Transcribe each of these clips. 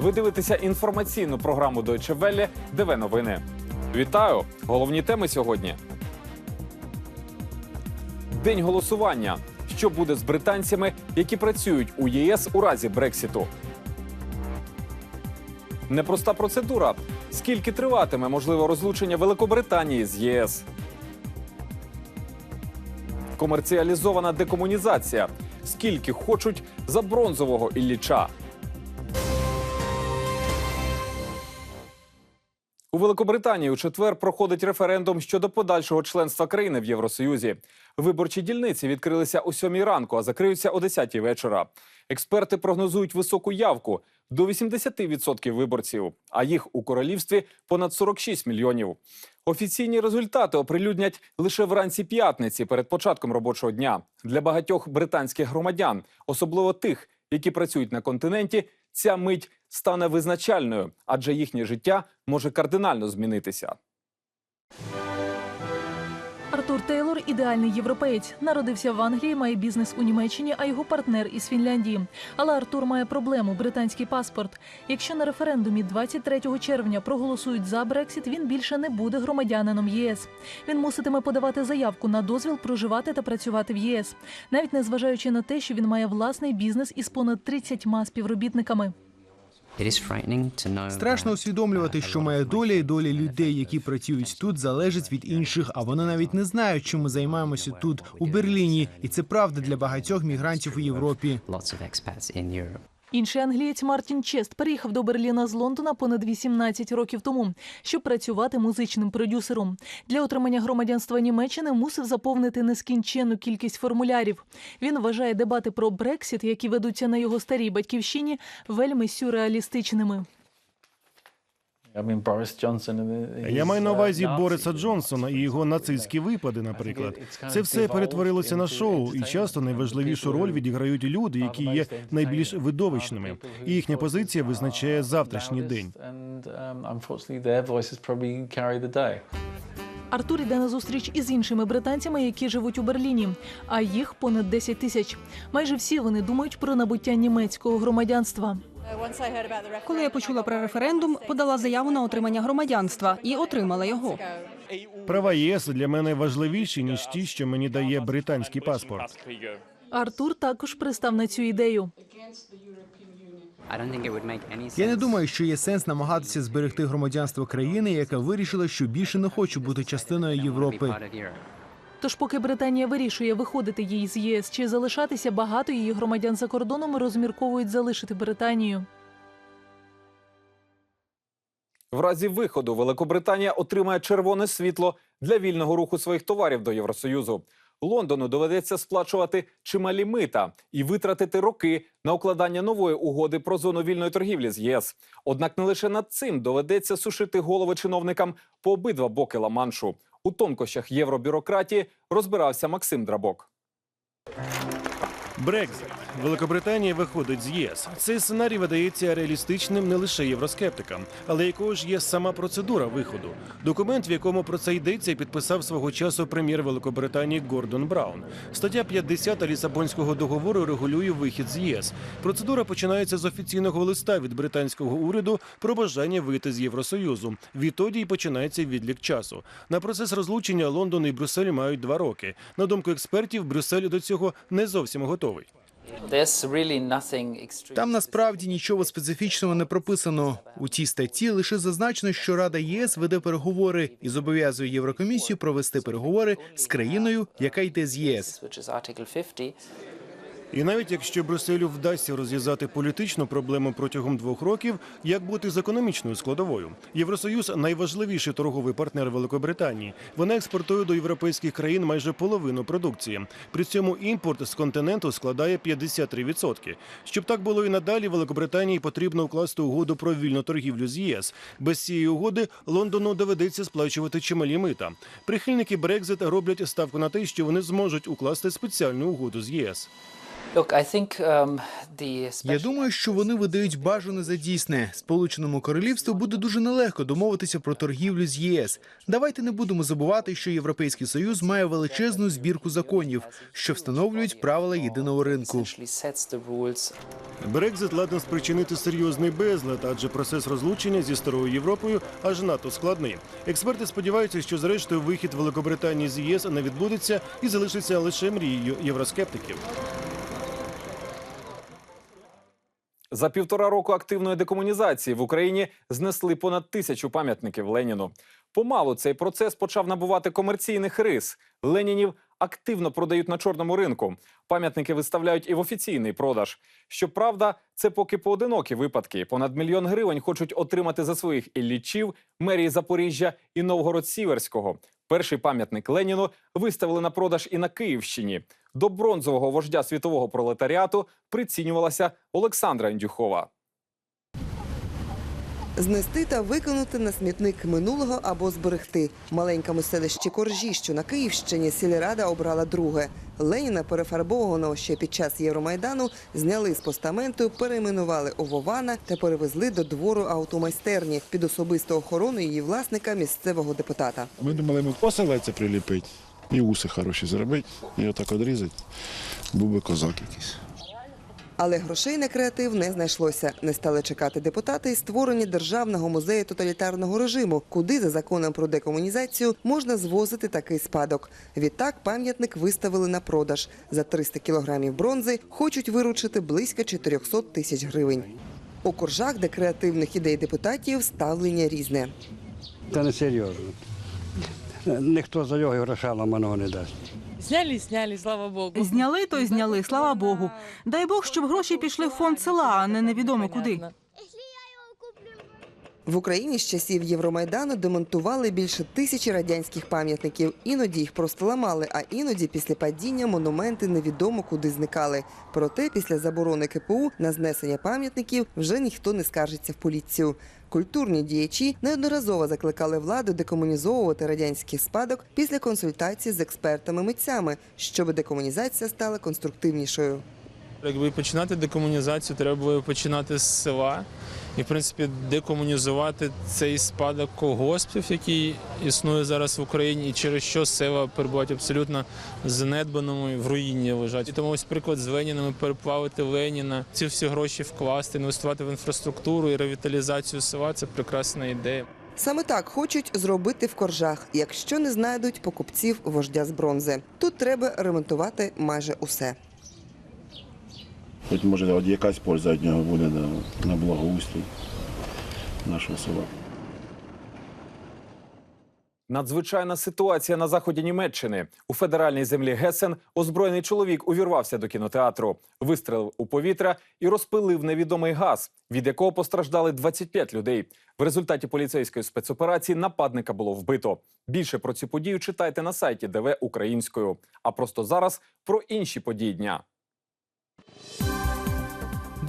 Ви дивитеся інформаційну програму Deutsche Welle ДВ новини. Вітаю! Головні теми сьогодні. День голосування. Що буде з британцями, які працюють у ЄС у разі Брексіту? Непроста процедура. Скільки триватиме можливе розлучення Великобританії з ЄС? Комерціалізована декомунізація. Скільки хочуть за бронзового Ілліча? У Великобританії у четвер проходить референдум щодо подальшого членства країни в Євросоюзі. Виборчі дільниці відкрилися о 7 ранку, а закриються о 10 вечора. Експерти прогнозують високу явку до 80% виборців, а їх у королівстві понад 46 мільйонів. Офіційні результати оприлюднять лише вранці п'ятниці перед початком робочого дня. Для багатьох британських громадян, особливо тих, які працюють на континенті, ця мить стане визначальною, адже їхнє життя може кардинально змінитися. Артур Тейлор ідеальний європеєць. Народився в Англії, має бізнес у Німеччині, а його партнер із Фінляндії. Але Артур має проблему британський паспорт. Якщо на референдумі 23 червня проголосують за Брексіт, він більше не буде громадянином ЄС. Він муситиме подавати заявку на дозвіл проживати та працювати в ЄС, навіть незважаючи на те, що він має власний бізнес із понад 30 співробітниками. Страшно усвідомлювати, що моя доля і доля людей, які працюють тут, залежить від інших, а вони навіть не знають, чим ми займаємося тут, у Берліні, і це правда для багатьох мігрантів у Європі. Інший англієць Мартін Чест переїхав до Берліна з Лондона понад 18 років тому, щоб працювати музичним продюсером. Для отримання громадянства Німеччини мусив заповнити нескінченну кількість формулярів. Він вважає дебати про Брексіт, які ведуться на його старій батьківщині, вельми сюрреалістичними. Я маю на увазі Бориса Джонсона і його нацистські випади, наприклад. Це все перетворилося на шоу, і часто найважливішу роль відіграють люди, які є найбільш видовищними. І їхня позиція визначає завтрашній день. Артур йде на зустріч із іншими британцями, які живуть у Берліні, а їх понад 10 тисяч. Майже всі вони думають про набуття німецького громадянства. Коли я почула про референдум, подала заяву на отримання громадянства і отримала його. Права ЄС для мене важливіші ніж ті, що мені дає британський паспорт. Артур також пристав на цю ідею. Я не думаю, що є сенс намагатися зберегти громадянство країни, яка вирішила, що більше не хоче бути частиною Європи. Тож, поки Британія вирішує виходити їй з ЄС чи залишатися, багато її громадян за кордоном розмірковують залишити Британію. В разі виходу Великобританія отримає червоне світло для вільного руху своїх товарів до Євросоюзу. Лондону доведеться сплачувати чималі мита і витратити роки на укладання нової угоди про зону вільної торгівлі з ЄС. Однак не лише над цим доведеться сушити голови чиновникам по обидва боки Ла-Маншу. У тонкощах євробюрократії розбирався Максим Драбок. Брекзит. Великобританія виходить з ЄС. Цей сценарій видається реалістичним не лише євроскептикам, але якою ж є сама процедура виходу. Документ, в якому про це йдеться, підписав свого часу прем'єр Великобританії Гордон Браун. Стаття 50 Лісабонського договору регулює вихід з ЄС. Процедура починається з офіційного листа від британського уряду про бажання вийти з Євросоюзу. Відтоді й починається відлік часу. На процес розлучення Лондон і Брюссель мають два роки. На думку експертів, Брюссель до цього не зовсім готовий. Там насправді нічого специфічного не прописано. У цій статті лише зазначено, що Рада ЄС веде переговори і зобов'язує Єврокомісію провести переговори з країною, яка йде з ЄС. І навіть якщо Брюсселю вдасться розв'язати політичну проблему протягом двох років, як бути з економічною складовою? Євросоюз найважливіший торговий партнер Великобританії. Вона експортує до європейських країн майже половину продукції. При цьому імпорт з континенту складає 53%. Щоб так було і надалі, Великобританії потрібно укласти угоду про вільну торгівлю з ЄС. Без цієї угоди Лондону доведеться сплачувати чималі мита. Прихильники Брекзит роблять ставку на те, що вони зможуть укласти спеціальну угоду з ЄС. Look, I think um, the Я думаю, що вони видають бажане за дійсне. Сполученому королівству буде дуже нелегко домовитися про торгівлю з ЄС. Давайте не будемо забувати, що Європейський союз має величезну збірку законів, що встановлюють правила єдиного ринку. Брекзит ладен спричинити серйозний безлад, адже процес розлучення зі старою Європою аж надто складний. Експерти сподіваються, що зрештою вихід Великобританії з ЄС не відбудеться і залишиться лише мрією євроскептиків. За півтора року активної декомунізації в Україні знесли понад тисячу пам'ятників Леніну. Помалу цей процес почав набувати комерційних рис. Ленінів активно продають на чорному ринку. Пам'ятники виставляють і в офіційний продаж. Щоправда, це поки поодинокі випадки. Понад мільйон гривень хочуть отримати за своїх іллічів, мерії Запоріжжя і Новгород-Сіверського. Перший пам'ятник Леніну виставили на продаж і на Київщині. До бронзового вождя світового пролетаріату прицінювалася Олександра Індюхова. Знести та викинути на смітник минулого або зберегти. Маленькому селищі Коржі, що на Київщині, сільрада обрала друге. Леніна, перефарбованого ще під час Євромайдану, зняли з постаменту, перейменували у Вована та перевезли до двору автомайстерні під особисту охорону її власника, місцевого депутата. Ми думали, ми поселеця приліпити і уси хороші зробити, і отак одрізати. Був би козак якийсь. Але грошей на креатив не знайшлося. Не стали чекати депутати і створення державного музею тоталітарного режиму, куди за законом про декомунізацію можна звозити такий спадок. Відтак пам'ятник виставили на продаж. За 300 кілограмів бронзи хочуть виручити близько 400 тисяч гривень. У коржах, де креативних ідей депутатів, ставлення різне. Та не серйозно. Ніхто за його гроша ламаного не дасть. Зняли, зняли, слава богу. Зняли, то й зняли, слава Богу. Дай Бог, щоб гроші пішли в фонд села, а не невідомо куди. В Україні з часів Євромайдану демонтували більше тисячі радянських пам'ятників. Іноді їх просто ламали, а іноді після падіння монументи невідомо куди зникали. Проте після заборони КПУ на знесення пам'ятників вже ніхто не скаржиться в поліцію. Культурні діячі неодноразово закликали владу декомунізовувати радянський спадок після консультацій з експертами-митцями, щоб декомунізація стала конструктивнішою. Якби починати декомунізацію, треба було починати з села. І, в принципі, декомунізувати цей спадок колгоспів, який існує зараз в Україні, і через що села перебувають абсолютно занедбаному і в руїні лежать. І тому ось приклад з Ленінами переплавити Леніна, ці всі гроші вкласти, інвестувати в інфраструктуру і ревіталізацію села це прекрасна ідея. Саме так хочуть зробити в коржах, якщо не знайдуть покупців вождя з бронзи. Тут треба ремонтувати майже усе. Хоч може от якась польза від нього буде на, благоустрій нашого села. Надзвичайна ситуація на заході Німеччини. У федеральній землі Гесен озброєний чоловік увірвався до кінотеатру, вистрелив у повітря і розпилив невідомий газ, від якого постраждали 25 людей. В результаті поліцейської спецоперації нападника було вбито. Більше про цю подію читайте на сайті ДВ Українською. А просто зараз про інші події дня.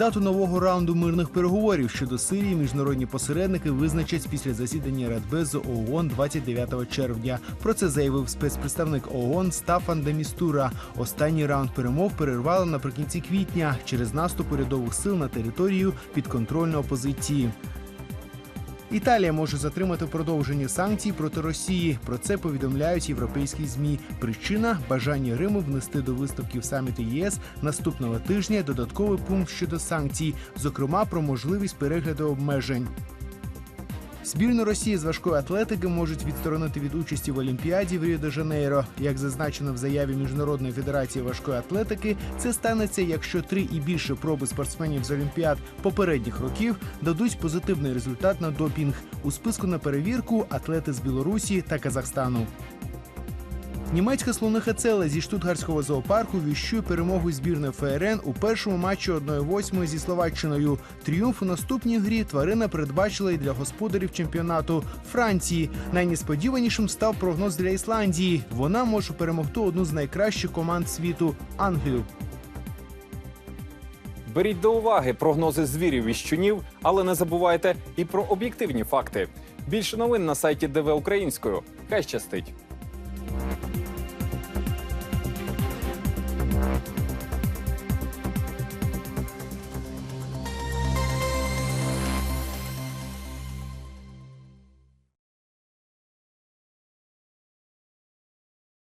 Дату нового раунду мирних переговорів щодо Сирії міжнародні посередники визначать після засідання Радбезу ООН 29 червня. Про це заявив спецпредставник ООН Стафан Демістура. Останній раунд перемов перервали наприкінці квітня через наступ урядових сил на територію підконтрольної опозиції. Італія може затримати продовження санкцій проти Росії. Про це повідомляють європейські змі. Причина бажання Риму внести до виставків саміту ЄС наступного тижня додатковий пункт щодо санкцій, зокрема про можливість перегляду обмежень. Збірну Росії з важкої атлетики можуть відсторонити від участі в Олімпіаді в Ріо-де-Жанейро. Як зазначено в заяві Міжнародної федерації важкої атлетики, це станеться, якщо три і більше проби спортсменів з Олімпіад попередніх років дадуть позитивний результат на допінг. У списку на перевірку атлети з Білорусі та Казахстану. Німецька слониха Целе зі штутгарського зоопарку віщує перемогу збірної ФРН у першому матчі 1-8 зі Словаччиною. Тріумф у наступній грі тварина передбачила і для господарів чемпіонату Франції. Найнесподіванішим став прогноз для Ісландії. Вона може перемогти одну з найкращих команд світу Англію. Беріть до уваги прогнози звірів і щунів, але не забувайте і про об'єктивні факти. Більше новин на сайті ДВ Українською. Хай щастить!